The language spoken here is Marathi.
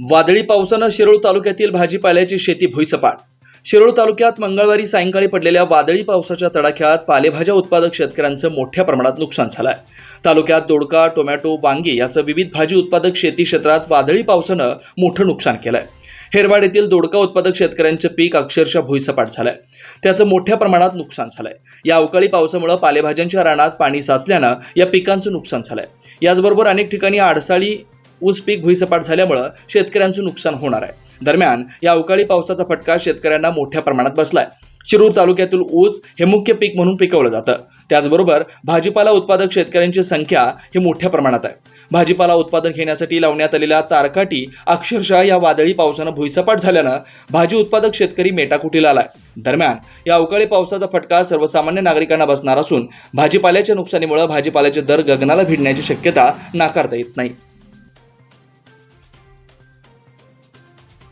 वादळी पावसानं शिरोळ तालुक्यातील भाजीपाल्याची शेती भुईसपाट. शिरोळ तालुक्यात मंगळवारी सायंकाळी पडलेल्या वादळी पावसाच्या तडाख्यात पालेभाज्या उत्पादक शेतकऱ्यांचं मोठ्या प्रमाणात नुकसान झालं आहे तालुक्यात दोडका टोमॅटो वांगी यासह विविध भाजी उत्पादक शेती क्षेत्रात वादळी पावसानं मोठं नुकसान केलं आहे हेरवाड येथील दोडका उत्पादक शेतकऱ्यांचं पीक अक्षरशः भुईसपाट झालंय. त्याचं मोठ्या प्रमाणात नुकसान झालंय. या अवकाळी पावसामुळे पालेभाज्यांच्या रानात पाणी साचल्यानं या पिकांचं नुकसान झालंय. याचबरोबर अनेक ठिकाणी आडसाळी ऊस पीक भुईसपाट झाल्यामुळं शेतकऱ्यांचं नुकसान होणार आहे. दरम्यान या अवकाळी पावसाचा फटका शेतकऱ्यांना मोठ्या प्रमाणात बसलाय. शिरूर तालुक्यातील ऊस हे मुख्य पीक म्हणून पिकवलं जातं. त्याचबरोबर भाजीपाला उत्पादक शेतकऱ्यांची संख्या ही मोठ्या प्रमाणात आहे. भाजीपाला उत्पादन घेण्यासाठी लावण्यात आलेल्या तारकाटी अक्षरशः या वादळी पावसानं भुईसपाट झाल्यानं भाजी उत्पादक शेतकरी मेटाकुटीला आलाय. दरम्यान या अवकाळी पावसाचा फटका सर्वसामान्य नागरिकांना बसणार असून भाजीपाल्याच्या नुकसानीमुळे भाजीपाल्याचे दर गगनाला भिडण्याची शक्यता नाकारता येत नाही.